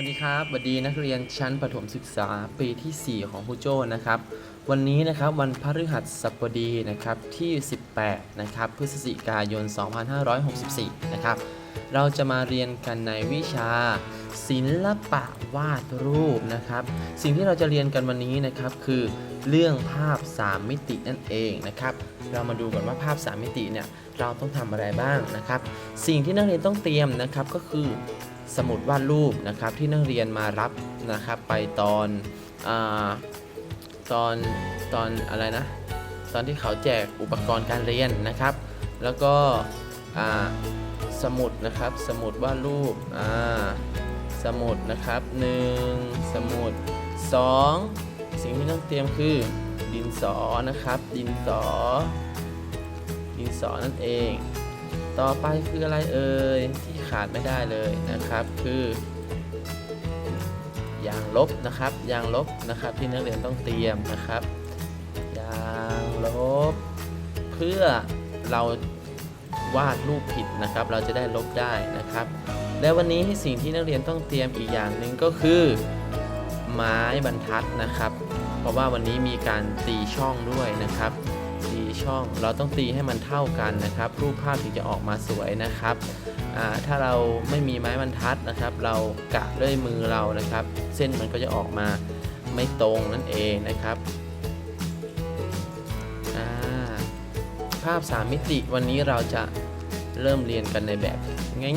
วัสดีครับสวัสดีนักเรียนชั้นประถมศึกษาปีที่ 4 ของครูโจ้นะครับ วันนี้นะครับวันพฤหัสบดีนะครับที่ 18 นะครับพฤศจิกายน 2564 นะครับ เราจะมาเรียนกันในวิชา ศิลปะวาดรูปนะครับ สิ่งที่เราจะเรียนกันวันนี้นะครับคือเรื่องภาพ 3 มิตินั่นเองนะครับ เรามาดูกันว่าภาพ 3 มิติเนี่ยเราต้องทำอะไรบ้างนะครับ สิ่งที่นักเรียนต้องเตรียมนะครับก็คือ สมุดวาดรูปนะครับที่นักเรียนมารับนะครับไปตอนอตอนตอนอะไรนะ ตอนที่เขาแจกอุปกรณ์การเรียนนะครับ แล้วก็สมุดนะครับสมุดวาดรูปสมุดนะครับหนึ่งสมุดสองสิ่งที่ต้องเตรียมคือดินสอนะครับ ดินสอ ดินสอนั่นเอง ต่อไปคืออะไรเอ่ยที่ขาดไม่ได้เลยนะครับ คือยางลบนะครับ ยางลบนะครับที่นักเรียนต้องเตรียมนะครับ ยางลบ เพื่อเราวาดรูปผิดนะครับ เราจะได้ลบได้นะครับ และวันนี้สิ่งที่นักเรียนต้องเตรียมอีกอย่างหนึ่งก็คือ ไม้บรรทัดนะครับ เพราะว่าวันนี้มีการตีช่องด้วยนะครับ ช่อง เราต้องตีให้มันเท่ากันนะครับ รูปภาพถึงจะออกมาสวยนะครับถ้าเราไม่มีไม้บรรทัดนะครับ เรากะด้วยมือเรานะครับ เส้นมันก็จะออกมาไม่ตรงนั่นเองนะครับภาพ 3 มิติวันนี้เราจะเริ่มเรียนกันในแบบ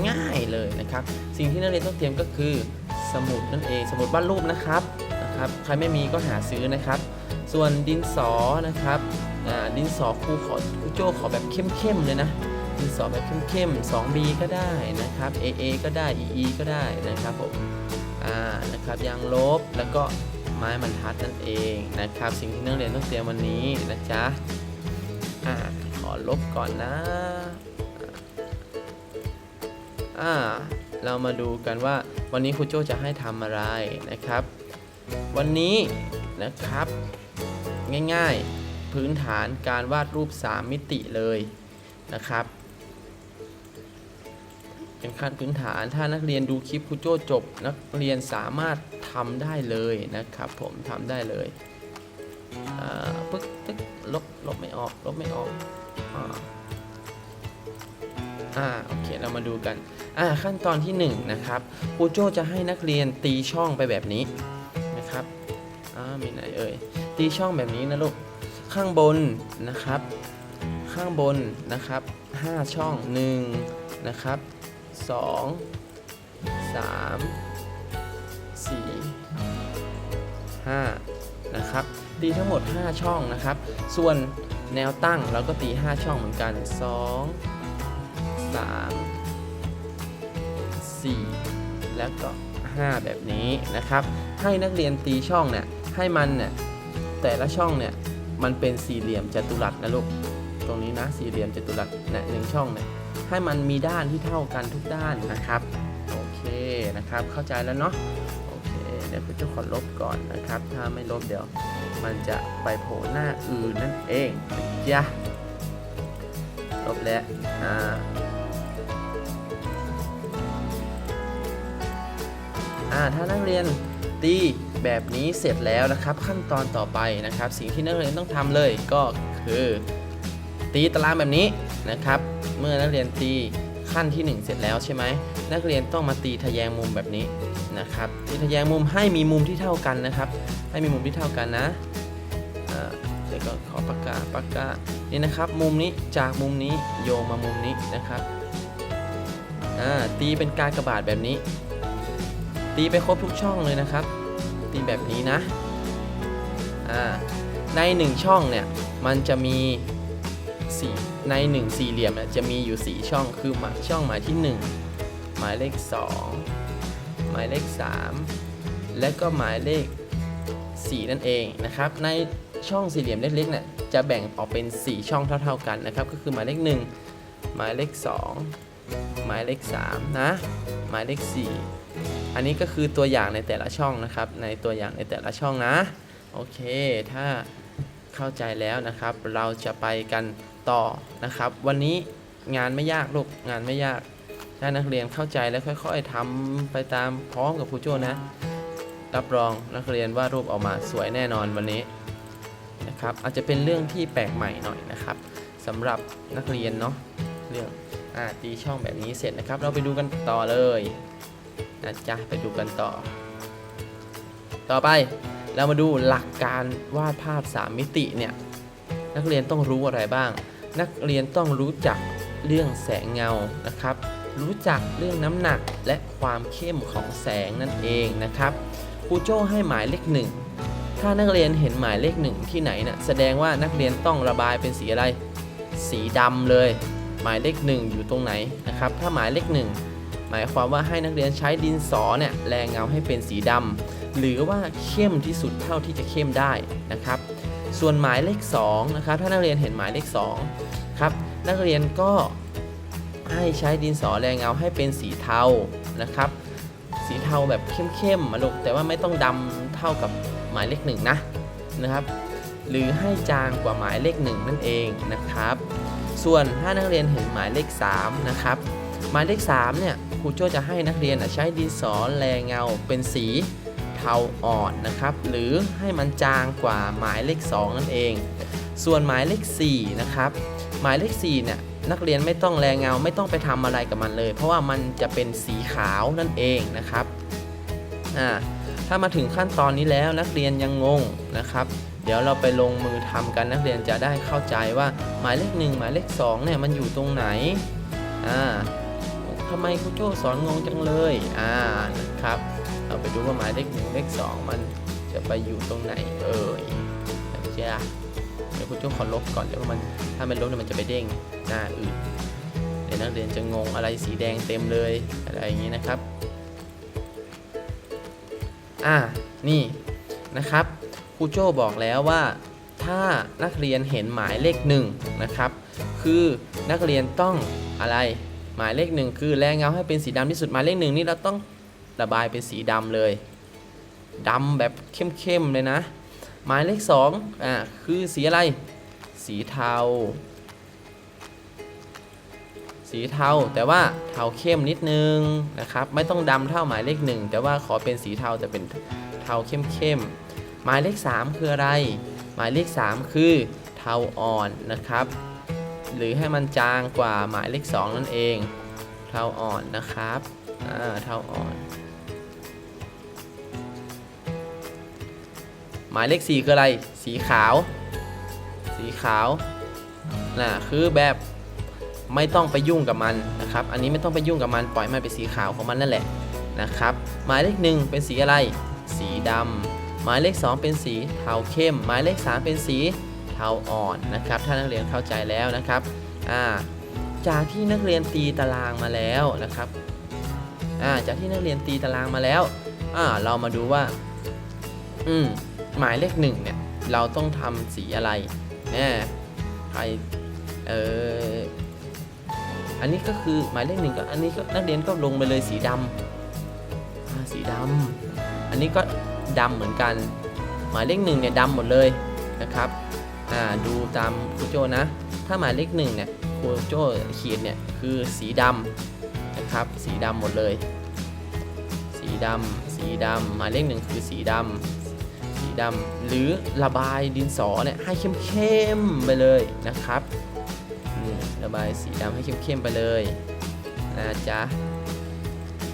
ง่ายๆเลยนะครับ สิ่งที่นักเรียนต้องเตรียมก็คือสมุดนั่นเองสมุดวาดรูปนะครับนะครับ ใครไม่มีก็หาซื้อนะครับ ส่วนดินสอนะครับ ดินสอครูขอครูโจขอแบบเข้มๆเลยนะดินสอแบบเข้มๆ 2B ก็ได้นะครับ AA ก็ได้ EE ก็ได้นะครับผมอ่านะครับยางลบแล้วก็ไม้บรรทัดนั่นเองนะครับ สิ่งที่นักเรียนต้องเตรียมวันนี้นะจ๊ะอ่าขอลบก่อนนะอ่าเรามาดูกันว่าวันนี้ครูโจจะให้ทำอะไรนะครับ วันนี้นะครับ ง่ายๆ พื้นฐานการวาดรูป 3 มิติเลยนะครับ เป็นขั้นพื้นฐานถ้านักเรียนดูคลิปครูโจ้จบ นักเรียนสามารถทำได้เลยนะครับ ผมทำได้เลยปึ๊กตึ๊กลบลบไม่ออกลบไม่ออกอ่าโอเคเรามาดูกันอ่าขั้นตอนที่หนึ่งนะครับครูโจ้จะให้นักเรียนตีช่องไปแบบนี้นะครับอ่ามีไหนเอ่ยตีช่องแบบนี้นะลูก ข้างบนนะครับ ข้างบนนะครับ 5 ช่อง 1 นะครับ 2 3 4 5 นะครับ ตีทั้งหมด 5 ช่องนะครับ ส่วนแนวตั้งเราก็ตี 5 ช่องเหมือนกัน 2 3 4 แล้วก็ 5 แบบนี้นะครับ ให้นักเรียนตีช่องเนี่ยให้มันเนี่ยแต่ละช่องเนี่ย มันเป็นสี่เหลี่ยมจัตุรัสนะลูก ตรงนี้นะสี่เหลี่ยมจัตุรัสนี่ยหนึ่งช่องเนี่ยให้มันมีด้านที่เท่ากันทุกด้านนะครับ โอเคนะครับ เข้าใจแล้วเนาะ โอเค เดี๋ยวคุณจะขอลบก่อนนะครับ ถ้าไม่ลบเดี๋ยว มันจะไปโผล่หน้าอื่นนั่นเองจ๊ะลบแล้ว อ่าอ่าถ้านักเรียน ตีแบบนี้เสร็จแล้วนะครับ ขั้นตอนต่อไปนะครับ สิ่งที่นักเรียนต้องทำเลยก็คือตีตารางแบบนี้นะครับ เมื่อนักเรียนตีขั้นที่ 1 เสร็จแล้วใช่ไหมนักเรียนต้องมาตีทะแยงมุมแบบนี้นะครับตีทะแยงมุมให้มีมุมที่เท่ากันนะครับ ให้มีมุมที่เท่ากันนะเดี๋ยวก็ขอปากกาปากกานี่นะครับ มุมนี้จากมุมนี้โยงมามุมนี้นะครับตีเป็นกากระบาทแบบนี้ ตีไปครบทุกช่องเลยนะครับ ตีแบบนี้นะอ่าใน 1 ช่องเนี่ยมันจะมีสี่ใน 1 สี่เหลี่ยมเนี่ยจะมีอยู่ 4 ช่องคือหมายช่องหมายที่ 1 หมายเลข 2 หมายเลข 3 และก็หมายเลข 4 นั่นเองนะครับ ในช่องสี่เหลี่ยมเล็กๆเนี่ยจะแบ่งออกเป็น 4 ช่องเท่า ๆกันนะครับ ก็คือหมายเลข 1 หมายเลข 2 หมายเลข 3 นะ หมายเลข 4 อันนี้ก็คือตัวอย่างในแต่ละช่องนะครับ ในตัวอย่างในแต่ละช่องนะ โอเค ถ้าเข้าใจแล้วนะครับ เราจะไปกันต่อนะครับ วันนี้งานไม่ยากลูกงานไม่ยาก ถ้านักเรียนเข้าใจแล้วค่อย ๆทำไปตามพร้อมกับครูโจ้นะ รับรองนักเรียนว่ารูปออกมาสวยแน่นอนวันนี้นะครับอาจจะเป็นเรื่องที่แปลกใหม่หน่อยนะครับสำหรับนักเรียนเนาะเรื่องอ่าตีช่องแบบนี้เสร็จนะครับ เราไปดูกันต่อเลย นะจ๊ะไปดูกันต่อ ต่อไปเรามาดูหลักการวาดภาพ 3 มิติเนี่ยนักเรียนต้องรู้อะไรบ้าง นักเรียนต้องรู้จักเรื่องแสงเงานะครับ รู้จักเรื่องน้ำหนักและความเข้มของแสงนั่นเองนะครับครูโจ้ให้หมายเลขหนึ่งถ้านักเรียนเห็นหมายเลขหนึ่งที่ไหนนะ่ะแสดงว่านักเรียนต้องระบายเป็นสีอะไร สีดำเลย หมายเลขหนึ่งอยู่ตรงไหนนะครับ ถ้าหมายเลขหนึ่ง หมายความว่าให้นักเรียนใช้ดินสอเนี่ยแรงเงาให้เป็นสีดำหรือว่าเข้มที่สุดเท่าที่จะเข้มได้นะครับ ส่วนหมายเลข2นะครับถ้านักเรียนเห็นหมายเลข2ครับนักเรียนก็ให้ใช้ดินสอแรงเงาให้เป็นสีเทานะครับ สีเทาแบบเข้มๆมาลูกแต่ว่าไม่ต้องดำเท่ากับหมายเลขหนึ่งนะนะครับ หรือให้จางกว่าหมายเลขหนึ่งนั่นเองนะครับ ส่วนถ้านักเรียนเห็นหมายเลข3นะครับ หมายเลข3เนี่ยครูโจจะให้นักเรียนใช้ดินสอแรงเงาเป็นสีเทาอ่อนนะครับหรือให้มันจางกว่าหมายเลข 2 นั่นเอง ส่วนหมายเลข4นะครับหมายเลข4เนี่ยนักเรียนไม่ต้องแรงเงาไม่ต้องไปทำอะไรกับมันเลย เพราะว่ามันจะเป็นสีขาวนั่นเองนะครับอ่าถ้ามาถึงขั้นตอนนี้แล้วนักเรียนยังงงนะครับ เดี๋ยวเราไปลงมือทำกันนักเรียนจะได้เข้าใจว่าหมายเลขหนึ่งหมายเลขสองเนี่ยมันอยู่ตรงไหนอ่า ทำไมครูโจ้สอนงงจังเลย อ่านะครับ เราไปดูว่าหมายเลขหนึ่งเลขสองมันจะไปอยู่ตรงไหนเอ่ยนะจ๊ะเดี๋ยวครูโจ้ขอลบก่อนเดี๋ยวมันถ้ามันลบเนี่ยมันจะไปเด้งหน้าอื่นเดี๋ยวนักเรียนจะงงอะไรสีแดงเต็มเลยอะไรอย่างนี้นะครับ อ่านี่นะครับครูโจ้บอกแล้วว่าถ้านักเรียนเห็นหมายเลขหนึ่งนะครับ คือนักเรียนต้องอะไร หมายเลขหนึ่งคือแรงเงาให้เป็นสีดำที่สุดหมายเลขหนึ่งนี่เราต้องระบายเป็นสีดำเลยดำแบบเข้มๆเลยนะ หมายเลขสองอ่าคือสีอะไร สีเทา สีเทาแต่ว่าเทาเข้มนิดนึงนะครับไม่ต้องดำเท่าหมายเลขหนึ่งแต่ว่าขอเป็นสีเทาแต่เป็นเทาเข้มๆหมายเลข 3 คืออะไร หมายเลข 3 คือเทาอ่อนนะครับ หรือให้มันจางกว่าหมายเลข 2 นั่นเองเทาอ่อนนะครับอ่าเทาอ่อน หมายเลข 4 คืออะไร สีขาว สีขาวน่ะคือแบบไม่ต้องไปยุ่งกับมันนะครับ อันนี้ไม่ต้องไปยุ่งกับมันปล่อยมันเป็นสีขาวของมันนั่นแหละนะครับ หมายเลขหนึ่งเป็นสีอะไร สีดำหมายเลข 2 เป็นสีเทาเข้ม หมายเลข 3 เป็นสี ทาอ่อนนะครับ ถ้านักเรียนเข้าใจแล้วนะครับอ่าจากที่นักเรียนตีตารางมาแล้วนะครับอ่าจากที่นักเรียนตีตารางมาแล้วอ่าเรามาดูว่าอืมหมายเลขหนึ่งเนี่ยเราต้องทำสีอะไรน่ใครเอออันนี้ก็คือหมายเลขหนึ่งก็อันนี้ก็นักเรียนก็ลงไปเลยสีดำอ่าสีดำอันนี้ก็ดำเหมือนกัน หมายเลขหนึ่งเนี่ยดำหมดเลยนะครับ อ่าดูตามครูโจนะ ถ้าหมายเลขหนึ่งเนี่ยครูโจขีดเนี่ยคือสีดำนะครับ สีดำหมดเลย สีดำสีดำหมายเลขหนึ่งคือสีดำสีดำหรือระบายดินสอเนี่ยให้เข้มๆไปเลยนะครับนี่ระบายสีดำให้เข้มๆไปเลยนะจ๊ะ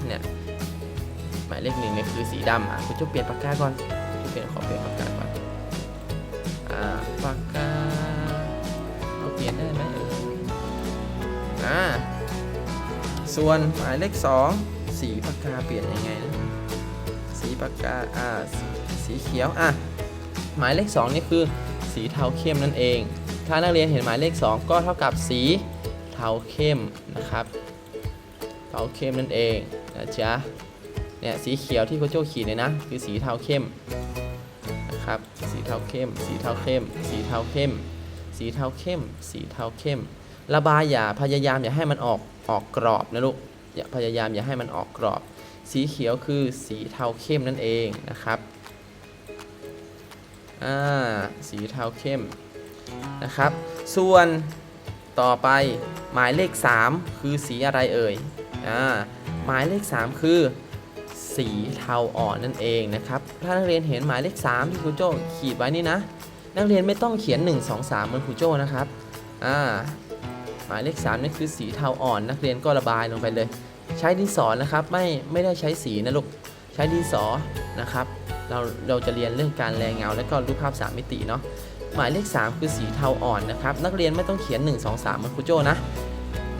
เนี่ยหมายเลขหนึ่งเนี่ยคือสีดำอะคุณจะเปลี่ยนปากกาก่อนคุณจะเปลี่ยนขอเปลี่ยนปากกา อ่าส่วนหมายเลขสองสีปากกาเปลี่ยนยังไงนะสีปากกาอ่าสีสีเขียวอะหมายเลขสองนี่คือสีเทาเข้มนั่นเอง ถ้านักเรียนเห็นหมายเลขสองก็เท่ากับสีเทาเข้มนะครับเทาเข้มนั่นเองนะจ๊ะเนี่ยสีเขียวที่โคโจขีดเนี่ยนะ คือสีเทาเข้มนะครับสีเทาเข้ม สีเทาเข้ม สีเทาเข้ม สีเทาเข้ม สีเทาเข้ม ระบายอย่าพยายามอย่าให้มันออกออกกรอบนะลูกอย่าพยายามอย่าให้มันออกกรอบ สีเขียวคือสีเทาเข้มนั่นเองนะครับอ่าสีเทาเข้มนะครับ ส่วนต่อไปหมายเลข 3 คือสีอะไรเอ่ยอ่าหมายเลข 3 คือสีเทาอ่อนนั่นเองนะครับ ถ้านักเรียนเห็นหมายเลข 3 ที่ครูโจ้ขีดไว้นี่นะ นักเรียนไม่ต้องเขียน 1 2 3เหมือนครูโจ้นะครับ อ่า หมายเลข3นี่คือสีเทาอ่อนนักเรียนก็ระบายลงไปเลย ใช้ดินสอนะครับไม่ไม่ได้ใช้สีนะลูกใช้ดินสอนะครับ เราเราจะเรียนเรื่องการแรงเงาและก็รูปภาพ 3 มิติเนาะหมายเลข 3 คือสีเทาอ่อนนะครับนักเรียนไม่ต้องเขียน 1 2 3เหมือนครูโจ้นะ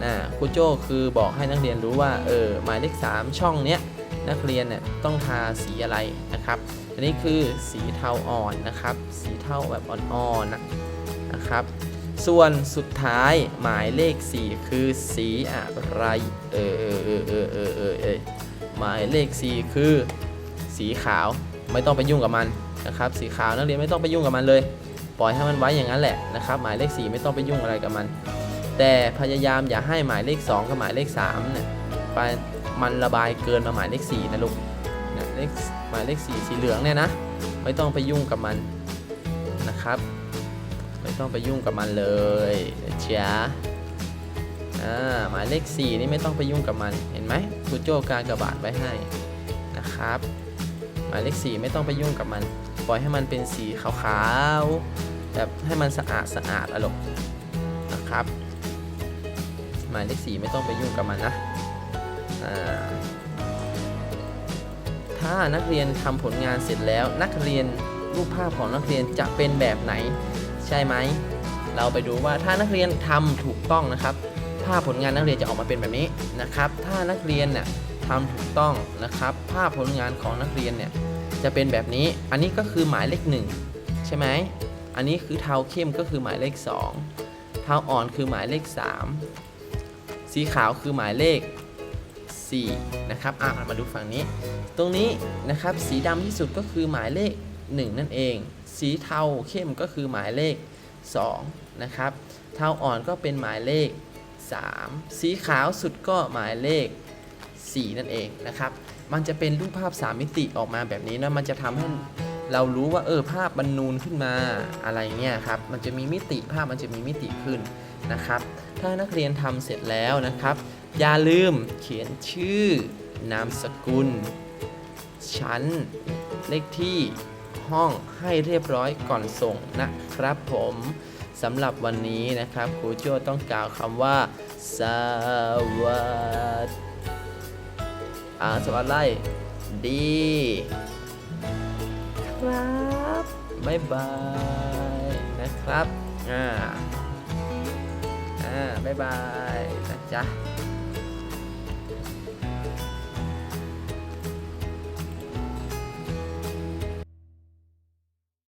นะครูโจ้คือบอกให้นักเรียนรู้ว่าเออหมายเลข 3 ช่องเนี้ยนักเรียนเนี่ยต้องทาสีอะไรนะครับอันนี้คือสีเทาอ่อนนะครับ สีเทาแบบอ่อนๆนนะครับ ส่วนสุดท้ายหมายเลข 4 คือสีอะไร เออเออเออเออเออเออเออหมายเลข 4 คือ สีขาวไม่ต้องไปยุ่งกับมันนะครับ สีขาวนักเรียนไม่ต้องไปยุ่งกับมันเลย ปล่อยให้มันไว้อย่างนั้นแหละนะครับหมายเลข 4 ไม่ต้องไปยุ่งอะไรกับมัน แต่พยายามอย่าให้หมายเลข 2 กับหมายเลข3เนี่ยไปมันระบายเกินมาหมายเลข 4 นะลูกเนี่ยเลขหมายเลข 4 สีเหลืองเนี่ยนะ ไม่ต้องไปยุ่งกับมันนะครับ ไม่ต้องไปยุ่งกับมันเลยจ๊ะอ่าหมายเลข 4 นี่ไม่ต้องไปยุ่งกับมันเห็นไหมครูโจ้กากระบาดไว้ให้นะครับ หมายเลข 4 ไม่ต้องไปยุ่งกับมัน ปล่อยให้มันเป็นสีขาวๆแบบให้มันสะอาดสะอาดอะลูกนะครับ หมายเลข 4 ไม่ต้องไปยุ่งกับมันนะถ้านักเรียนทำผลงานเสร็จแล้วนักเรียนรูปภาพของนักเรียนจะเป็นแบบไหน ใช่ไหม เราไปดูว่าถ้านักเรียนทำถูกต้องนะครับ ภาพผลงานนักเรียนจะออกมาเป็นแบบนี้นะครับ ถ้านักเรียนเนี่ยทำถูกต้องนะครับ ภาพผลงานของนักเรียนเนี่ยจะเป็นแบบนี้ อันนี้ก็คือหมายเลข1ใช่ไหม อันนี้คือเทาเข้มก็คือหมายเลข 2 เทาอ่อนคือหมายเลข 3 สีขาวคือหมายเลข 4 นะครับ อะมาดูฝั่งนี้ ตรงนี้นะครับสีดำที่สุดก็คือหมายเลข 1 นั่นเอง สีเทาเข้มก็คือหมายเลข 2 นะครับ เทาอ่อนก็เป็นหมายเลข 3 สีขาวสุดก็หมายเลข 4 นั่นเองนะครับ มันจะเป็นรูปภาพ 3 มิติออกมาแบบนี้นะมันจะทำให้เรารู้ว่าเออภาพบรรนูนขึ้นมาอะไรเงี้ยครับ มันจะมีมิติภาพมันจะมีมิติขึ้นนะครับ ถ้านักเรียนทำเสร็จแล้วนะครับ อย่าลืมเขียนชื่อนามสกุล ชั้น เลขที่ ห้องให้เรียบร้อยก่อนส่งนะครับผมสำหรับวันนี้นะครับครูโจต้องกล่าวคำว่า สวัสดีอ่าสวัสดีดี ครับบ๊ายบายนะครับ อ่า อ่าบ๊ายบายนะจ๊ะ